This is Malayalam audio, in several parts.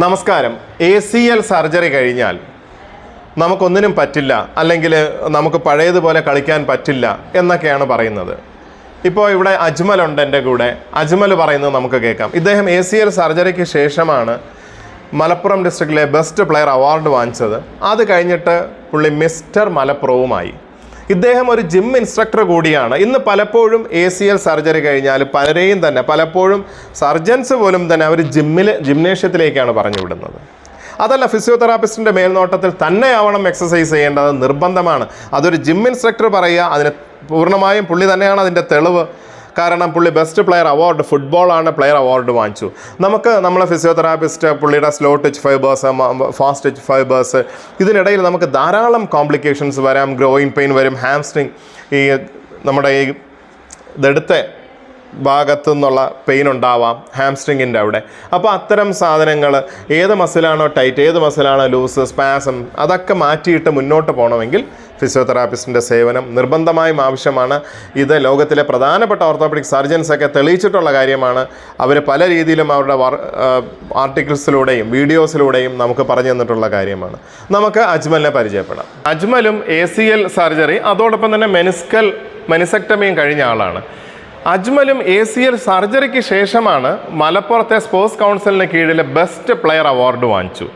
നമസ്കാരം. എ സി എൽ സർജറി കഴിഞ്ഞാൽ നമുക്കൊന്നിനും പറ്റില്ല അല്ലെങ്കിൽ നമുക്ക് പഴയതുപോലെ കളിക്കാൻ പറ്റില്ല എന്നൊക്കെയാണ് പറയുന്നത്. ഇപ്പോൾ ഇവിടെ അജ്മലുണ്ട് എന്റെ കൂടെ. അജ്മൽ പറയുന്നത് നമുക്ക് കേൾക്കാം. ഇദ്ദേഹം എ സി എൽ സർജറിക്ക് ശേഷമാണ് മലപ്പുറം ഡിസ്ട്രിക്റ്റിലെ ബെസ്റ്റ് പ്ലെയർ അവാർഡ് വാങ്ങിച്ചത്. അത് കഴിഞ്ഞിട്ട് പുള്ളി മിസ്റ്റർ മലപ്പുറവുമായി. ഇദ്ദേഹം ഒരു ജിം ഇൻസ്ട്രക്ടർ കൂടിയാണ്. ഇന്ന് പലപ്പോഴും എ സി എൽ സർജറി കഴിഞ്ഞാൽ പലരെയും തന്നെ പലപ്പോഴും സർജൻസ് പോലും തന്നെ അവർ ജിമ്മിൽ ജിംനേഷ്യത്തിലേക്കാണ് പറഞ്ഞു വിടുന്നത് അതല്ല ഫിസിയോതെറാപ്പിസ്റ്റിന്റെ മേൽനോട്ടത്തിൽ തന്നെയാവണം എക്സസൈസ് ചെയ്യേണ്ടത് നിർബന്ധമാണ്. അതൊരു ജിം ഇൻസ്ട്രക്ടർ പറയുക അതിന് പൂർണമായും പുള്ളി തന്നെയാണ് അതിന്റെ തെളിവ്. കാരണം പുള്ളി ബെസ്റ്റ് പ്ലെയർ അവാർഡ് ഫുട്ബോളാണ് പ്ലെയർ അവാർഡ് വാങ്ങിച്ചു. നമുക്ക് നമ്മളെ ഫിസിയോതെറാപ്പിസ്റ്റ് പുള്ളിയുടെ slow touch fibres fast touch fibres ഇതിനിടയിൽ നമുക്ക് ധാരാളം കോംപ്ലിക്കേഷൻസ് വരാം ഗ്രോയിങ് പെയിൻ വരും ഹാംസ്ട്രിങ് ഈ നമ്മുടെ ഈ ഇതെടുത്ത ഭാഗത്തു നിന്നുള്ള പെയിൻ ഉണ്ടാവാം ഹാംസ്ട്രിങ്ങിന്റെ അവിടെ. അപ്പോൾ അത്തരം സാധനങ്ങൾ ഏത് മസിലാണോ ടൈറ്റ് ഏത് മസിലാണോ ലൂസ് സ്പാസം അതൊക്കെ മാറ്റിയിട്ട് മുന്നോട്ട് പോകണമെങ്കിൽ ഫിസിയോതെറാപ്പിസ്റ്റിന്റെ സേവനം നിർബന്ധമായും ആവശ്യമാണ്. ഇത് ലോകത്തിലെ പ്രധാനപ്പെട്ട ഓർത്തോപെഡിക് സർജൻസൊക്കെ തെളിയിച്ചിട്ടുള്ള കാര്യമാണ്. അവർ പല രീതിയിലും അവരുടെ ആർട്ടിക്കിൾസിലൂടെയും വീഡിയോസിലൂടെയും നമുക്ക് പറഞ്ഞു തന്നിട്ടുള്ള കാര്യമാണ്. നമുക്ക് അജ്മലിനെ പരിചയപ്പെടാം. അജ്മലും എ സി എൽ സർജറി അതോടൊപ്പം തന്നെ മെനിസ്കൽ മെനിസെക്ടമിയും കഴിഞ്ഞ ആളാണ്. അജ്മലും എ സി എൽ സർജറിക്ക് ശേഷമാണ് മലപ്പുറത്തെ സ്പോർട്സ് കൗൺസിലിന് കീഴിലെ ബെസ്റ്റ് പ്ലെയർ അവാർഡ് വാങ്ങിച്ചു.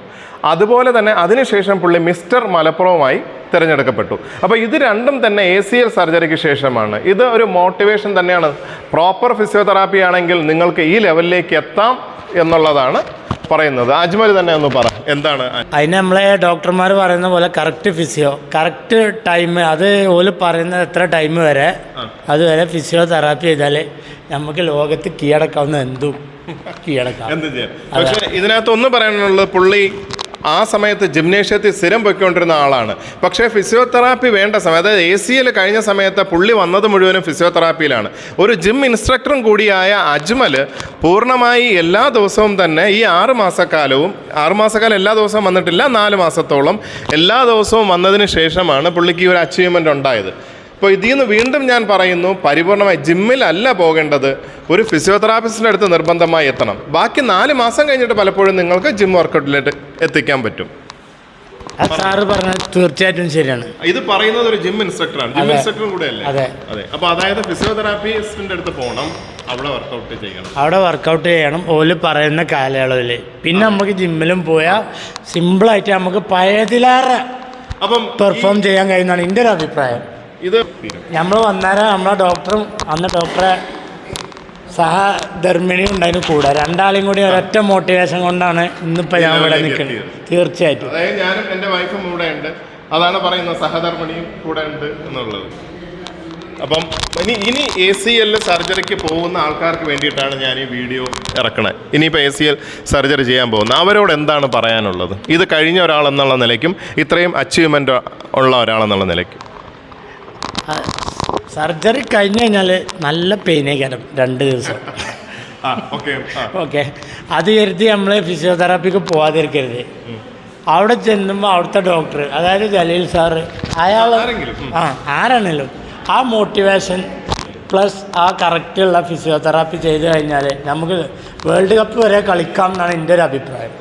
അതുപോലെ തന്നെ അതിനുശേഷം പുള്ളി മിസ്റ്റർ മലപ്പുറവുമായി തിരഞ്ഞെടുക്കപ്പെട്ടു. അപ്പോൾ ഇത് രണ്ടും തന്നെ എ സി എൽ സർജറിക്ക് ശേഷമാണ്. ഇത് ഒരു മോട്ടിവേഷൻ തന്നെയാണ്. പ്രോപ്പർ ഫിസിയോതെറാപ്പി ആണെങ്കിൽ നിങ്ങൾക്ക് ഈ ലെവലിലേക്ക് എത്താം എന്നുള്ളതാണ് പറയുന്നത്. അജ്മൽ തന്നെ ഒന്ന് പറ. എന്താണ് അതിന് നമ്മളെ ഡോക്ടർമാർ പറയുന്ന പോലെ കറക്റ്റ് ഫിസിയോ കറക്റ്റ് ടൈം അത് ഓൽ പറയുന്നത് എത്ര ടൈം വരെ അതുവരെ ഫിസിയോതെറാപ്പി ചെയ്താൽ നമുക്ക് ലോകത്ത് കീഴടക്കാവുന്ന എന്തും കീഴടക്കാം. എന്ത് ചെയ്യാം? പക്ഷേ ഇതിനകത്ത് ഒന്ന് പറയാനുള്ളത് പുള്ളി ആ സമയത്ത് ജിംനേഷ്യത്തിൽ സ്ഥിരം പൊയ്ക്കൊണ്ടിരുന്ന ആളാണ്. പക്ഷേ ഫിസിയോതെറാപ്പി വേണ്ട സമയം അതായത് എ സി എൽ കഴിഞ്ഞ സമയത്ത് പുള്ളി വന്നത് മുഴുവനും ഫിസിയോതെറാപ്പിയിലാണ്. ഒരു ജിം ഇൻസ്ട്രക്ടറും കൂടിയായ അജ്മൽ പൂർണമായി എല്ലാ ദിവസവും തന്നെ ഈ ആറ് മാസക്കാലവും ആറ് മാസക്കാലം എല്ലാ ദിവസവും വന്നിട്ടില്ല നാല് മാസത്തോളം എല്ലാ ദിവസവും വന്നതിന് ശേഷമാണ് പുള്ളിക്ക് ഈ ഒരു അച്ചീവ്മെന്റ് ഉണ്ടായത്. അപ്പോൾ ഇതിൽ നിന്ന് വീണ്ടും ഞാൻ പറയുന്നു പരിപൂർണമായി ജിമ്മിലല്ല പോകേണ്ടത്. ഒരു ഫിസിയോതെറാപ്പിസ്റ്റിന്റെ അടുത്ത് നിർബന്ധമായി എത്തണം. ബാക്കി നാല് മാസം കഴിഞ്ഞിട്ട് പലപ്പോഴും നിങ്ങൾക്ക് ജിം വർക്കൗട്ടിലേക്ക് എത്തിക്കാൻ പറ്റും. സാറ് പറഞ്ഞത് തീർച്ചയായിട്ടും ശരിയാണ്. ഇത് പറയുന്നത് ഒരു ജിം ഇൻസ്ട്രക്ടറാണ്. ജിം ഇൻസ്ട്രക്ടറും കൂടെ അല്ലേ അതെ. അതെ. അപ്പോൾ അതായത് ഫിസിയോതെറാപ്പിസ്റ്റിന്റെ അടുത്ത് പോകണം അവിടെ വർക്കൗട്ട് ചെയ്യണം. അവിടെ വർക്കൗട്ട് ചെയ്യണം ഓൽ പറയുന്ന കാലയളവിൽ പിന്നെ നമുക്ക് ജിമ്മിലും പോയാൽ സിമ്പിളായിട്ട് നമുക്ക് പഴയതിലേറെ അപ്പം പെർഫോം ചെയ്യാൻ കഴിയുന്നതാണ് എന്റെ ഒരു അഭിപ്രായം ഇത് നമ്മൾ വന്നേരം? നമ്മളെ ഡോക്ടറും അന്ന് ഡോക്ടറെ സഹധർമ്മിണിയും ഉണ്ടായിരുന്നു കൂടെ. രണ്ടാളെയും കൂടി ഒരൊറ്റ മോട്ടിവേഷൻ കൊണ്ടാണ് ഇന്നിപ്പോൾ ഞാൻ ഇവിടെ നിൽക്കുന്നത്. തീർച്ചയായിട്ടും. അതായത് ഞാനും എന്റെ വൈഫും കൂടെ ഉണ്ട്. അതാണ് പറയുന്നത് സഹധർമ്മിണിയും കൂടെ ഉണ്ട് എന്നുള്ളത്. അപ്പം ഇനി ഇനി എ സി എൽ സർജറിക്ക് പോകുന്ന ആൾക്കാർക്ക് വേണ്ടിയിട്ടാണ് ഞാൻ ഈ വീഡിയോ ഇറക്കണത് ഇനിയിപ്പോൾ എ സി എൽ സർജറി ചെയ്യാൻ പോകുന്നത് അവരോട് എന്താണ് പറയാനുള്ളത്? ഇത് കഴിഞ്ഞ ഒരാളെന്നുള്ള നിലയ്ക്കും ഇത്രയും അച്ചീവ്മെന്റ് ഉള്ള ഒരാളെന്നുള്ള നിലയ്ക്കും. സർജറി കഴിഞ്ഞ് കഴിഞ്ഞാൽ നല്ല പെയിനേക്കാരം രണ്ട് ദിവസം. ഓക്കെ ഓക്കെ അത് കരുതി നമ്മൾ ഫിസിയോതെറാപ്പിക്ക് പോവാതിരിക്കരുത്. അവിടെ ചെല്ലുമ്പോൾ അവിടുത്തെ ഡോക്ടർ അതായത് ജലീൽ സാറ് അയാൾ ആ ആരാണല്ലോ ആ മോട്ടിവേഷൻ പ്ലസ് ആ കറക്റ്റുള്ള ഫിസിയോതെറാപ്പി ചെയ്ത് കഴിഞ്ഞാൽ നമുക്ക് വേൾഡ് കപ്പ് വരെ കളിക്കാം എന്നാണ് എന്റെ ഒരു അഭിപ്രായം.